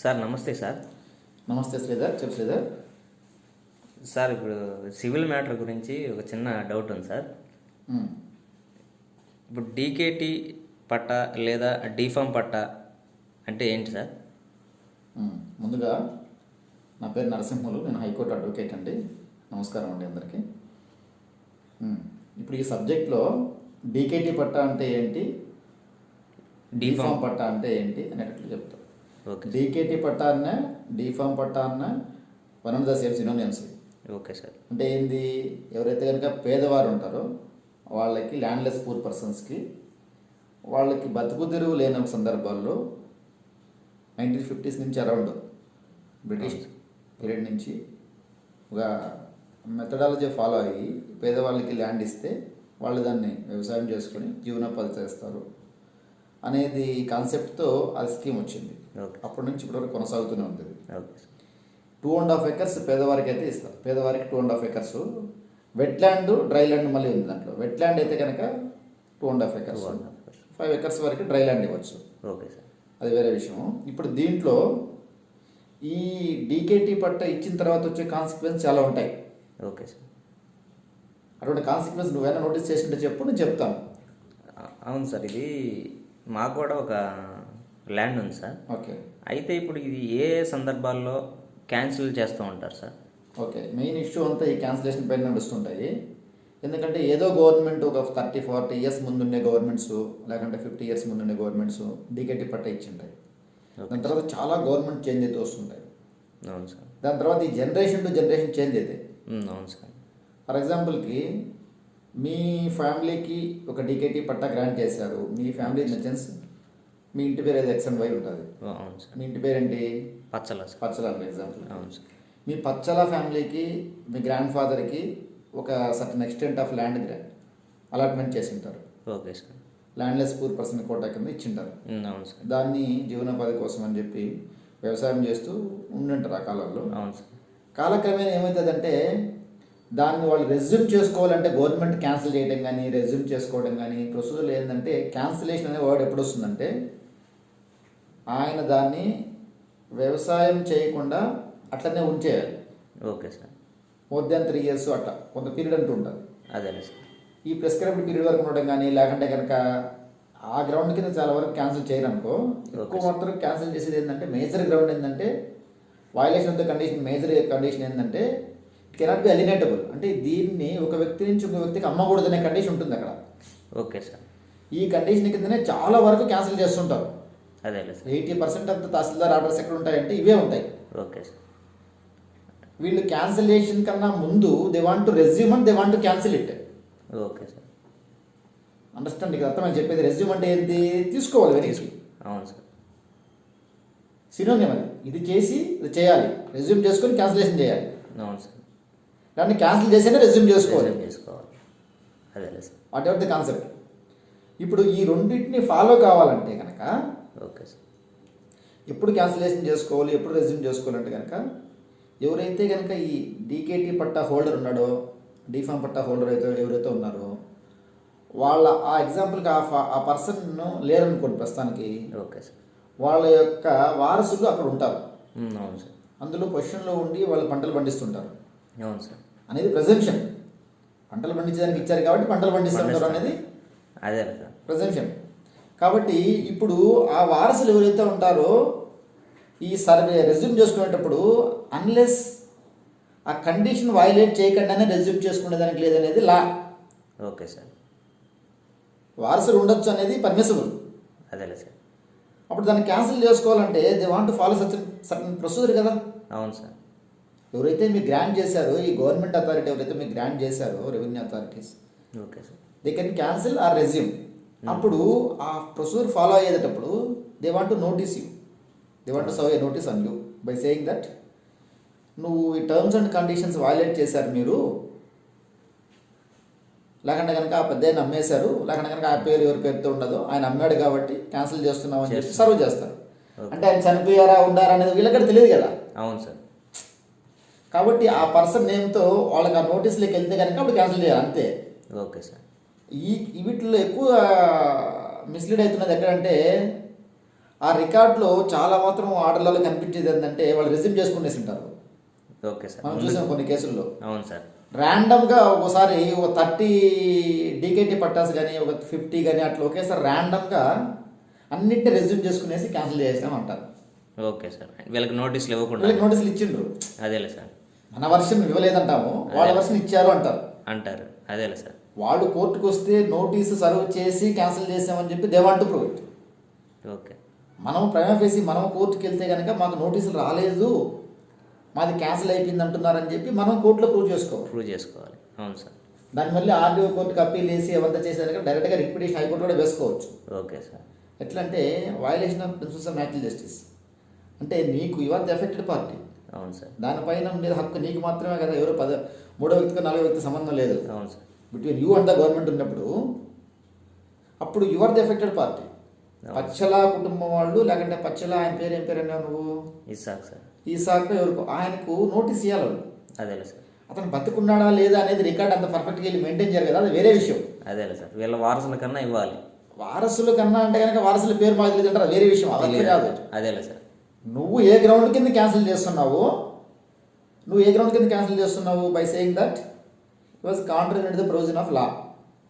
Sir నమస్తే sir. నమస్తే శ్రీధర్ చెప్పు శ్రీధర్. సార్ ఇప్పుడు సివిల్ మ్యాటర్ గురించి ఒక చిన్న డౌట్ ఉంది సార్. ఇప్పుడు డీకేటీ పట్టా లేదా డీఫామ్ పట్టా అంటే ఏంటి సార్. ముందుగా నా పేరు నరసింహులు నేను హైకోర్టు అడ్వకేట్ అండి. నమస్కారం అండి అందరికీ. ఇప్పుడు ఈ సబ్జెక్ట్లో డీకేటీ పట్టా అంటే ఏంటి? డీఫామ్. పట్టా అంటే ఏంటి అనేటట్లు చెప్తా. ఓకే డీకేటీ పట్టా అన్న డీఫామ్ పట్టా అన్న one of the same synonyms okay sir అంటే ఏంది? ఎవరైతే కనుక పేదవారు ఉంటారో వాళ్ళకి ల్యాండ్లెస్ పూర్ పర్సన్స్కి వాళ్ళకి బతుకు తెరువు లేని సందర్భాల్లో నైన్టీన్ ఫిఫ్టీస్ నుంచి అరౌండ్ బ్రిటిష్ పీరియడ్ నుంచి ఒక మెథడాలజీ ఫాలో అయ్యి పేదవాళ్ళకి ల్యాండ్ ఇస్తే వాళ్ళు దాన్ని వ్యవసాయం చేసుకొని జీవనోపాధి చేస్తారు అనేది కాన్సెప్ట్తో అది స్కీమ్ వచ్చింది. అప్పటి నుంచి ఇప్పటివరకు కొనసాగుతూనే ఉంది sir two and half acres పేదవారికి అయితే ఇస్తారు. పేదవారికి two and half acres wet land dry land మళ్ళీ ఉంది దాంట్లో. వెట్ ల్యాండ్ అయితే కనుక two and half acres. Five acres వరకు డ్రై ల్యాండ్ ఇవ్వచ్చు. ఓకే సార్ అది వేరే విషయం ఇప్పుడు దీంట్లో ఈ డీకేటీ పట్ట ఇచ్చిన తర్వాత వచ్చే కాన్సిక్వెన్స్ చాలా ఉంటాయి. ఓకే సార్ అటువంటి కాన్సిక్వెన్స్ నువ్వైనా నోటీస్ చేసింటే చెప్పు నేను చెప్తాను. అవును సార్ ఇది మాకు కూడా ఒక ల్యాండ్ ఉంది సార్. ఓకే. అయితే ఇప్పుడు ఇది ఏ ఏ సందర్భాల్లో క్యాన్సిల్ చేస్తూ ఉంటారు సార్? ఓకే. మెయిన్ ఇష్యూ అంతా ఈ క్యాన్సిలేషన్ పైన నడుస్తుంటాయి. ఎందుకంటే ఏదో గవర్నమెంట్ ఒక థర్టీ ఫార్టీ ఇయర్స్ ముందుండే గవర్నమెంట్స్ లేకుంటే ఫిఫ్టీ ఇయర్స్ ముందుండే గవర్నమెంట్స్ డీకేటీ పట్ట ఇచ్చింటాయి. దాని తర్వాత చాలా గవర్నమెంట్ చేంజ్ అయితే వస్తుంటాయి. అవును సార్. దాని తర్వాత ఈ జనరేషన్ టు జనరేషన్ చేంజ్ అయితే. అవును సార్. ఫర్ ఎగ్జాంపుల్కి మీ ఫ్యామిలీకి ఒక డీకేటీ పట్టా గ్రాంట్ చేశారు. మీ ఫ్యామిలీ ఇన్ ద సెన్స్ మీ ఇంటి పేరు ఏదో ఎక్స్ అండ్ వై ఉంటుంది అవును సార్. మీ ఇంటి పేరు ఏంటి పచ్చల సార్. పచ్చల ఎగ్జాంపుల్ అవును సార్. మీ పచ్చల ఫ్యామిలీకి మీ గ్రాండ్ ఫాదర్కి ఒక certain extent of land allotment చేసి ఉంటారు okay sir. Landless poor person quota కింద ఇచ్చింటారు. అవును సార్. దాన్ని జీవనోపాధి కోసం అని చెప్పి వ్యవసాయం చేస్తూ ఉండుంటారు ఆ కాలంలో అవును సార్. కాలక్రమేణా ఏమవుతుందంటే దాన్ని వాళ్ళు రెజ్యూమ్ చేసుకోవాలంటే గవర్నమెంట్ క్యాన్సిల్ చేయడం కానీ రెజ్యూమ్ చేసుకోవడం కానీ ప్రొసీజర్ ఏంటంటే క్యాన్సిలేషన్ అనే వర్డ్ ఎప్పుడు వస్తుందంటే ఆయన దాన్ని వ్యవసాయం చేయకుండా అట్లనే ఉంచేయాలి. Okay sir. More than three years అట్లా కొంత పీరియడ్ అంటూ ఉంటుంది. అదేలే సార్. ఈ ప్రిస్క్రైబ్డ్ పీరియడ్ వరకు ఉండడం కానీ లేకుంటే కనుక ఆ గ్రౌండ్ కింద చాలా వరకు క్యాన్సిల్ చేయరు అనుకో ఎక్కువ మాత్రం క్యాన్సిల్ చేసేది ఏంటంటే మేజర్ గ్రౌండ్ ఏంటంటే violation of the condition major condition ఏంటంటే కెనాట్ బి అలినేటబుల్ అంటే దీన్ని ఒక వ్యక్తి నుంచి ఒక వ్యక్తికి అమ్మకూడదనే కండిషన్ ఉంటుంది అక్కడ. Okay sir. ఈ కండిషన్ కిందనే చాలా వరకు క్యాన్సిల్ చేస్తుంటారు. Sir. Eighty percent of the tahsildar orders ఎక్కడ ఉంటాయంటే ఇవే ఉంటాయి. Okay sir. వీళ్ళు క్యాన్సిలేషన్ కన్నా ముందు they want to resume and they want to cancel it okay sir. Understand ఇక్కడ అర్థమని చెప్పేది? రెజ్యూమ్ అంటే ఏంటి? తీసుకోవాలి వెనక్కి. అవును సార్. సినోనియం అది. ఇది చేసి ఇది చేయాలి. రెజ్యూమ్ చేసుకొని క్యాన్సిలేషన్ చేయాలి. అవును సార్. దాన్ని క్యాన్సిల్ చేసేనే రెజ్యూమ్ చేసుకోవాలి. చేసుకోవాలి. అదేలే sir. Whatever the concept ఇప్పుడు ఈ రెండింటిని ఫాలో కావాలంటే కనుక ఓకే సార్. ఎప్పుడు క్యాన్సిలేషన్ చేసుకోవాలి ఎప్పుడు రెజ్యూమ్ చేసుకోవాలంటే కనుక ఎవరైతే కనుక ఈ డీకేటీ పట్టా హోల్డర్ ఉన్నాడో డీఫామ్ పట్టా హోల్డర్ అయితే ఎవరైతే ఉన్నారో వాళ్ళ ఆ ఎగ్జాంపుల్కి ఆ పర్సన్ లేరనుకోండి ప్రస్తుతానికి. Okay sir. వాళ్ళ యొక్క వారసులు అక్కడ ఉంటారు. అవును సార్. అందులో పొజిషన్లో ఉండి వాళ్ళు పంటలు పండిస్తుంటారు. అవును సార్. అనేది ప్రెజెంప్షన్ పంటలు పండించడానికి ఇచ్చారు కాబట్టి పంటలు పండిస్తుంటారు అనేది సార్. ప్రెజెంప్షన్ కాబట్టి ఇప్పుడు ఆ వారసులు ఎవరైతే ఉంటారో ఈ సర్వే రెజ్యూమ్ చేసుకునేటప్పుడు అన్లెస్ ఆ కండిషన్ వైలేట్ చేయకుండానే రెజ్యూమ్ చేసుకునేదానికి లేదనేది లా ఓకే సార్. వారసులు ఉండొచ్చు అనేది పర్మిసిబుల్ అదేలే సార్. అప్పుడు దాన్ని క్యాన్సిల్ చేసుకోవాలంటే they want follow such certain procedure కదా. అవును సార్. ఎవరైతే మీకు గ్రాంట్ చేశారో ఈ గవర్నమెంట్ అథారిటీ ఎవరైతే మీకు గ్రాంట్ చేశారో revenue authorities okay sir. They can cancel or resume అప్పుడు ఆ ప్రొసీజర్ ఫాలో అయ్యేటప్పుడు they want to notice you they want to serve a notice on you by saying that నువ్వు ఈ టర్మ్స్ అండ్ కండిషన్స్ వైలేట్ చేశారు మీరు. లేకుండా కనుక ఆ పెద్ద ఆయన అమ్మేశారు లేకుండా కనుక ఆ పేరు ఎవరి పేరుతో ఉండదు ఆయన అమ్మాడు కాబట్టి క్యాన్సిల్ చేస్తున్నాం అని చెప్పి సర్వ్ చేస్తారు. అంటే ఆయన చనిపోయారా ఉండారా అనేది వీళ్ళకి తెలియదు కదా. అవును సార్. కాబట్టి ఆ పర్సన్ నేమ్తో వాళ్ళకి ఆ నోటీస్లోకి వెళ్తే కనుక అప్పుడు క్యాన్సిల్ చేయాలి అంతే. Okay sir. ఈ వీటిలో ఎక్కువ మిస్లీడ్ అవుతున్నది ఎక్కడంటే ఆ రికార్డులో చాలా మాత్రం ఆర్డర్లలో కనిపించేది ఏంటంటే వాళ్ళు రిజ్యూమ్ చేసుకునేసి ఉంటారు. Okay sir. మనం చూసాం కొన్ని కేసుల్లో. అవును సార్. ర్యాండమ్గా ఒకసారి ఒక థర్టీ డీకేటీ పట్టాస్ కానీ ఒక ఫిఫ్టీ కానీ అట్లా ఒకేసారి ర్యాండమ్గా అన్నింటినీ రెజ్యూమ్ చేసుకునేసి క్యాన్సిల్ చేసామంటారు ఓకే సార్. వీళ్ళకి నోటీసులు ఇవ్వకుండా. వీళ్ళకి నోటీసులు ఇచ్చిండ్రు. అదేలే సార్. మన వర్షన్ ఇవ్వలేదంటాము. వాళ్ళ వర్షన్ ఇచ్చారు అంటారు. అంటారు. అదేలే సార్. వాళ్ళు కోర్టుకు వస్తే నోటీసు సర్వ్ చేసి క్యాన్సిల్ చేసామని చెప్పి they want prove it okay. మనం ప్రైమ్ ఫేసి మనం కోర్టుకి వెళ్తే కనుక మాకు నోటీసులు రాలేదు మాది క్యాన్సిల్ అయిపోయింది అంటున్నారని చెప్పి మనం కోర్టులో ప్రూవ్ చేసుకోవాలి. ప్రూవ్ చేసుకోవాలి. అవును సార్. దాని మళ్ళీ ఆర్డీఓ కోర్టుకి అప్పీల్ వేసి అవంతా చేసేదానికి డైరెక్ట్గా రిపిటేషన్ హైకోర్టు కూడా వేసుకోవచ్చు. Okay sir. ఎట్లా అంటే violation of principles of natural justice అంటే నీకు యువర్ ది ఎఫెక్టెడ్ పార్టీ అవును సార్. దానిపైన ఉండేది హక్కు నీకు మాత్రమే కదా ఎవరో పద మూడో వ్యక్తికి నాలుగో వ్యక్తి సంబంధం లేదు. అవును sir. Between you and the government ఉన్నప్పుడు అప్పుడు your the affected party Pachala కుటుంబం వాళ్ళు లేకంటే పచ్చల ఆయన పేరు ఏం పేరు అన్నావు నువ్వు? ఇస్తాకు సార్. ఈ సాకు ఎవరికి ఆయనకు నోటీస్ ఇవ్వాలి. అదేలే సార్. అతను బతుకున్నాడా లేదా అనేది రికార్డ్ అంత పర్ఫెక్ట్గా వెళ్ళి మెయింటైన్ చేయాలి కదా అది వేరే విషయం. అదేలే సార్. వీళ్ళ వారసుల కన్నా ఇవ్వాలి. వారసుల కన్నా అంటే కనుక వారసుల పేరు మాకు తెలియదు అంటారు? అది వేరే విషయం అదే కాదు. అదేలే సార్. నువ్వు ఏ గ్రౌండ్ కింద క్యాన్సిల్ చేస్తున్నావు నువ్వు ఏ గ్రౌండ్ కింద క్యాన్సిల్ చేస్తున్నావు by saying that was contrary the provision of law.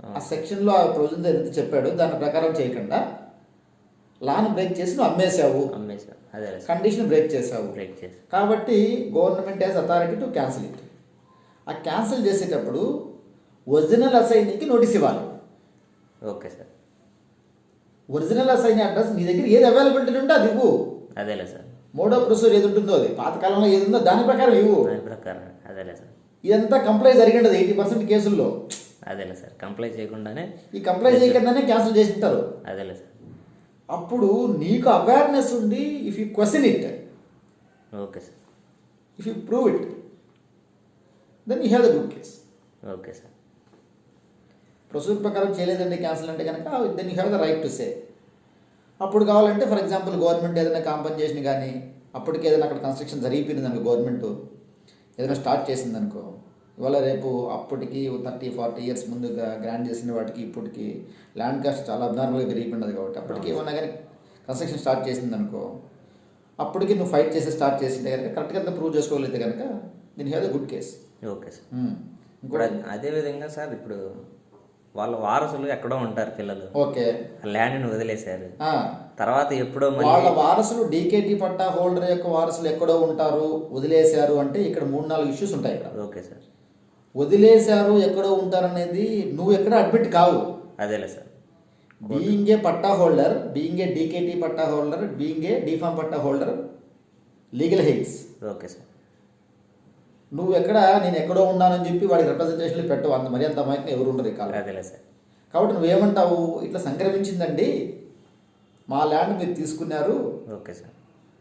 ఆ. సెక్షన్లో ఆ ప్రొవిజన్ ఏదైతే చెప్పాడో. దాని ప్రకారం చేయకుండా లాను బ్రేక్ చేసి నువ్వు అమ్మేశావు. కండిషన్ బ్రేక్ చేసావు బ్రేక్ చేసి కాబట్టి government has authority to cancel it ఆ క్యాన్సిల్ చేసేటప్పుడు ఒరిజినల్ అసైనీకి నోటీస్ ఇవ్వాలి. Okay sir. Original assign address నీ దగ్గర ఏది అవైలబిలిటీ ఉంటే అది ఇవ్వు. అదేలే సార్. మోడో ప్రొసీజర్ ఏది ఉంటుందో అది. పాతకాలంలో ఏది ఉందో దాని ప్రకారం ఇవ్వు. దాని ప్రకారం. అదేలే సార్. ఇదంతా కంప్లై జరిగిండదు ఎయిటీ పర్సెంట్ కేసుల్లో. అదేలే సార్ కంప్లైంట్ చేయకుండానే ఈ కంప్లై చేయకుండానే క్యాన్సిల్ చేసి ఉంటారు అదేలే సార్. అప్పుడు నీకు అవేర్నెస్ ఉండి if you question it okay sir. If you prove it then you have the good case okay sir. Procedure ప్రకారం చేయలేదండి క్యాన్సిల్ అంటే కనుక then you have the right to say అప్పుడు కావాలంటే ఫర్ ఎగ్జాంపుల్ గవర్నమెంట్ ఏదైనా compensation కానీ అప్పటికి ఏదైనా అక్కడ కన్స్ట్రక్షన్ జరిగిపోయింది అనుకో గవర్నమెంట్ ఏదైనా స్టార్ట్ చేసింది అనుకో ఇవాళ రేపు అప్పటికి థర్టీ ఫార్టీ ఇయర్స్ ముందుగా గ్రాండ్ చేసిన వాటికి ఇప్పటికి ల్యాండ్ కాస్ట్ చాలా అబ్నార్మల్గా పెరిగిపోయినది కాబట్టి అప్పటికి ఏమన్నా కానీ కన్స్ట్రక్షన్ స్టార్ట్ చేసింది అనుకో అప్పటికి నువ్వు ఫైట్ చేసి స్టార్ట్ చేసింటే కనుక కరెక్ట్గా ప్రూవ్ చేసుకోగలిగితే కనుక దీని have the good case okay sir ఇప్పుడు ఇంకోటి? అదే- అదే విధంగా సార్ ఇప్పుడు వాళ్ళ వారసులు ఎక్కడో ఉంటారు పిల్లలు. ఓకే. ల్యాండ్ని వదిలేశారు. తర్వాత ఎప్పుడో వాళ్ళ వారసులు డీకేటీ పట్టా హోల్డర్ యొక్క వారసులు ఎక్కడో ఉంటారు వదిలేశారు అంటే ఇక్కడ మూడు నాలుగు ఇష్యూస్ ఉంటాయి ఇక్కడ. Okay sir. వదిలేశారు ఎక్కడో ఉంటారు అనేది నువ్వు ఎక్కడ అడ్మిట్ కావు. అదేలే sir. Being a patta holder being a DKT patta holder being a D form patta holder legal heirs okay sir. నువ్వు ఎక్కడ నేను ఎక్కడో ఉన్నానని చెప్పి వాడి రిప్రజెంటేషన్లు పెట్టవు. అంత మరి అంత అమాయకం ఎవరు ఉండరు కాలం సార్. కాబట్టి నువ్వేమంటావు? ఇట్లా సంక్రమించిందండి. మా ల్యాండ్ మీరు తీసుకున్నారు. Okay sir.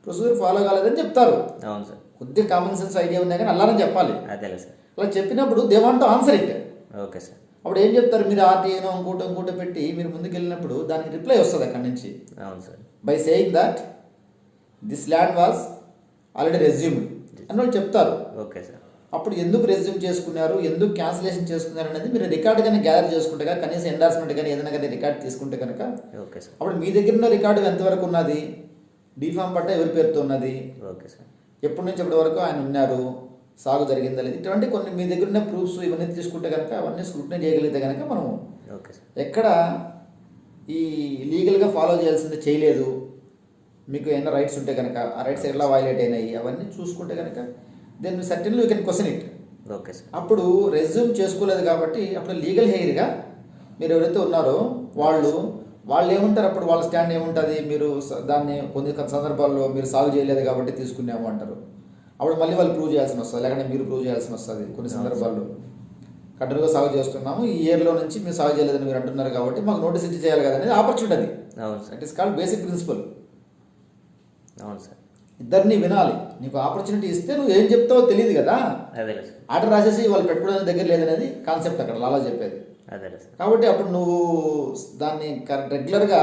ప్రొసీజర్ ఫాలో కాలేదని చెప్తారు. అవును సార్. కొద్దిగా కామన్ సెన్స్ ఐడియా ఉందా కానీ అలానే చెప్పాలి. అదేలే సార్. అలా చెప్పినప్పుడు they want answer it okay sir. అప్పుడు ఏం చెప్తారు? మీరు ఆర్టీఏనో ఇంకోటి ఇంకోటి పెట్టి మీరు ముందుకు వెళ్ళినప్పుడు దానికి రిప్లై వస్తుంది అక్కడి నుంచి. అవును sir. By saying that this land was already resume అని వాళ్ళు చెప్తారు. Okay sir. అప్పుడు ఎందుకు రెజ్యూమ్ చేసుకున్నారు? ఎందుకు క్యాన్సిలేషన్ చేసుకున్నారు అనేది మీరు రికార్డ్ కానీ గ్యాదర్ చేసుకుంటే కనుక కనీసం ఎండార్స్మెంట్ కానీ ఏదైనా కానీ రికార్డ్ తీసుకుంటే కనుక ఓకే సార్. అప్పుడు మీ దగ్గర ఉన్న రికార్డు ఎంతవరకు ఉన్నది? డిఫామ్ పట్ట ఎవరి పేరుతో ఉన్నది? Okay sir. ఎప్పటి నుంచి ఎప్పటి వరకు ఆయన ఉన్నారు? సాగు జరిగిందా లేదు? ఇటువంటి కొన్ని మీ దగ్గర ఉన్న ప్రూఫ్స్ ఇవన్నీ తీసుకుంటే కనుక అవన్నీ స్క్రూటినీ చేయగలిగితే కనుక మనం ఓకే సార్. ఎక్కడ ఈ లీగల్గా ఫాలో చేయాల్సింది చేయలేదు? మీకు ఏమైనా రైట్స్ ఉంటే కనుక ఆ రైట్స్ ఎలా వైలేట్ అయినాయి? అవన్నీ చూసుకుంటే కనుక then certainly you can question it okay sir అప్పుడు రెజ్యూమ్ చేసుకోలేదు కాబట్టి అప్పుడు లీగల్ హెయిర్గా మీరు ఎవరైతే ఉన్నారో వాళ్ళు వాళ్ళు ఏముంటారు? అప్పుడు వాళ్ళ స్టాండ్ ఏముంటుంది? మీరు దాన్ని కొన్ని సందర్భాల్లో మీరు సాల్వ్ చేయలేదు కాబట్టి తీసుకున్నాము అంటారు. అప్పుడు మళ్ళీ వాళ్ళు ప్రూవ్ చేయాల్సి వస్తుంది. లేకుంటే మీరు ప్రూవ్ చేయాల్సి వస్తుంది కొన్ని సందర్భాల్లో. కంటిన్యూగా సాగు చేస్తున్నాము. ఈ ఇయర్లో నుంచి మీరు సాగు చేయలేదని మీరు అంటున్నారు కాబట్టి మాకు నోటీస్ ఇచ్చి చేయాలి కదా అనేది ఆపర్చునిటీ అది. అవును sir it is called basic principle అవును సార్ ఇద్దరిని వినాలి. నీకు ఆపర్చునిటీ ఇస్తే నువ్వు ఏం చెప్తావో తెలియదు కదా. ఆర్డర్ రాసేసి వాళ్ళు పెట్టుకోవడానికి దగ్గర లేదనేది కాన్సెప్ట్ అక్కడ లాలా చెప్పేది. కాబట్టి అప్పుడు నువ్వు దాన్ని రెగ్యులర్గా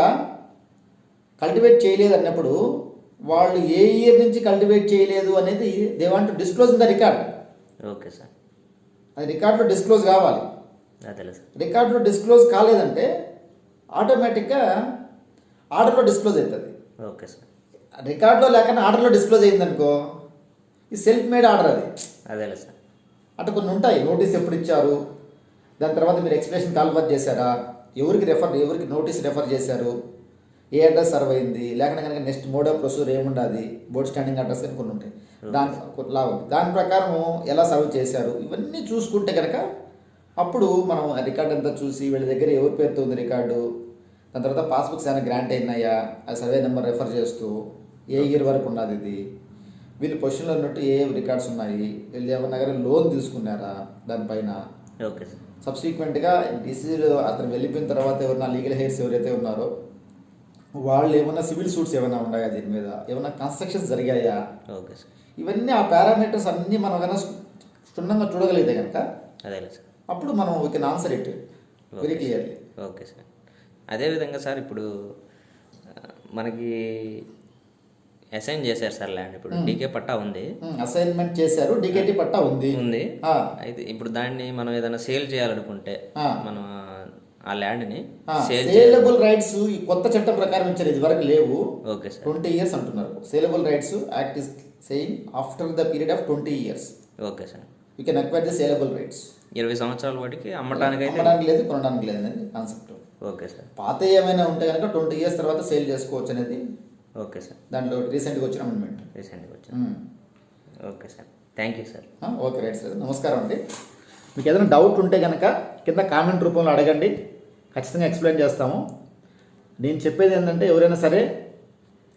కల్టివేట్ చేయలేదు అన్నప్పుడు వాళ్ళు ఏ ఇయర్ నుంచి కల్టివేట్ చేయలేదు అనేది they want disclose in the record okay sir. అది రికార్డులో డిస్క్లోజ్ కావాలి. రికార్డులో డిస్క్లోజ్ కాలేదంటే ఆటోమేటిక్గా ఆర్డర్లో డిస్క్లోజ్ అవుతుంది. Okay sir. రికార్డులో లేకుండా ఆర్డర్లో డిస్క్లోజ్ అయిందనుకో ఈ సెల్ఫ్ మేడ్ ఆర్డర్ అది. అదేలే సార్. అంటే కొన్ని ఉంటాయి నోటీస్ ఎప్పుడు ఇచ్చారు దాని తర్వాత మీరు ఎక్స్ప్లెనేషన్ కాల్ఫర్ చేశారా ఎవరికి రెఫర్ ఎవరికి నోటీస్ రెఫర్ చేశారు ఏ అడ్రస్ సర్వ్ అయింది లేకుండా కనుక నెక్స్ట్ మోడ్ ప్రొసీజర్ ఏముండదు బోర్డ్ స్టాండింగ్ అడ్రస్ అని కొన్ని ఉంటాయి. దాని లా ఉంది. దాని ప్రకారం ఎలా సర్వ్ చేశారు ఇవన్నీ చూసుకుంటే కనుక అప్పుడు మనం ఆ రికార్డ్ అంతా చూసి వీళ్ళ దగ్గర ఎవరి పేరుతో ఉంది రికార్డు దాని తర్వాత పాస్బుక్స్ ఏమైనా గ్రాంట్ అయినాయా ఆ సర్వే నెంబర్ రెఫర్ చేస్తూ ఏ ఇయర్ వరకు ఉన్నది ఇది? వీళ్ళు పొజిషన్లో ఉన్నట్టు ఏ రికార్డ్స్ ఉన్నాయి? వీళ్ళు ఏమన్నా కానీ లోన్ తీసుకున్నారా దానిపైన? Okay sir. సబ్సిక్వెంట్గా డిసీజ్ అతను వెళ్ళిపోయిన తర్వాత ఎవరైనా లీగల్ హెయిర్స్ ఎవరైతే ఉన్నారో వాళ్ళు ఏమైనా సివిల్ సూట్స్ ఏమైనా ఉన్నాయా దీని మీద? ఏమైనా కన్స్ట్రక్షన్స్ జరిగాయా? Okay sir. ఇవన్నీ ఆ పారామీటర్స్ అన్నీ మనం కనుక క్షుణ్ణంగా చూడగలిగితే కనుక అదేలే సార్. అప్పుడు మనం we can answer it very clearly okay sir. అదేవిధంగా సార్ ఇప్పుడు మనకి అసైన్ చేశారు సార్ ల్యాండ్ ఇప్పుడు డీకే పట్టా ఉంది. అసైన్మెంట్ చేశారు. డికేటీ పట్టా ఉంది. ఉంది. అయితే ఇప్పుడు దాన్ని మనం ఏదైనా సేల్ చేయాలనుకుంటే. మనం ఆ ల్యాండ్ని ఆ, సేల్ సేలబుల్ రైట్స్ ఈ కొత్త చట్టం ప్రకారం ఇచ్చారు. ఇది వరకు లేవు. Okay sir. ట్వంటీ ఇయర్స్ అంటున్నారు. Saleable rights act is saying after the period of twenty years. Okay sir. You can acquire the saleable rights ఇరవై సంవత్సరాల వాటికి అమ్మటానికైతే అమ్మడానికి లేదు కొనడానికి లేదు. అనేది కాన్సెప్ట్ ఓకే సార్. పాత ఏమైనా ఉంటే కనుక ట్వంటీ ఇయర్స్ తర్వాత సేల్ చేసుకోవచ్చు అనేది ఓకే సార్. దాంట్లో రీసెంట్గా వచ్చిన అమెండ్మెంట్ రీసెంట్గా వచ్చింది okay sir. Thank you sir okay right sir. నమస్కారం అండి. మీకు ఏదైనా డౌట్ ఉంటే కనుక కింద కామెంట్ రూపంలో అడగండి. ఖచ్చితంగా ఎక్స్ప్లెయిన్ చేస్తాము. నేను చెప్పేది ఏంటంటే ఎవరైనా సరే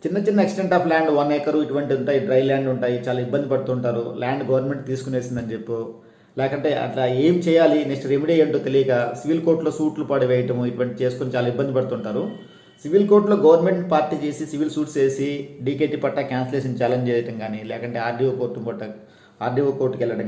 చిన్న చిన్న extent of land one acre ఇటువంటి ఉంటాయి డ్రై ల్యాండ్ ఉంటాయి చాలా ఇబ్బంది పడుతుంటారు. ల్యాండ్ గవర్నమెంట్ తీసుకునేసిందని చెప్పు. లేకంటే అట్లా ఏం చేయాలి నెక్స్ట్ రెమెడీ ఏంటో తెలియక సివిల్ కోర్టులో సూట్లు పడి వేయటము ఇటువంటి చేసుకొని చాలా ఇబ్బంది పడుతుంటారు. సివిల్ కోర్టులో గవర్నమెంట్ పార్టీ చేసి సివిల్ సూట్స్ వేసి డీకేటీ పట్టా క్యాన్సిలేషన్ ఛాలెంజ్ చేయటం కానీ లేకంటే ఆర్డీఓ కోర్టు పట్ట ఆర్డీఓ కోర్టుకి వెళ్ళడం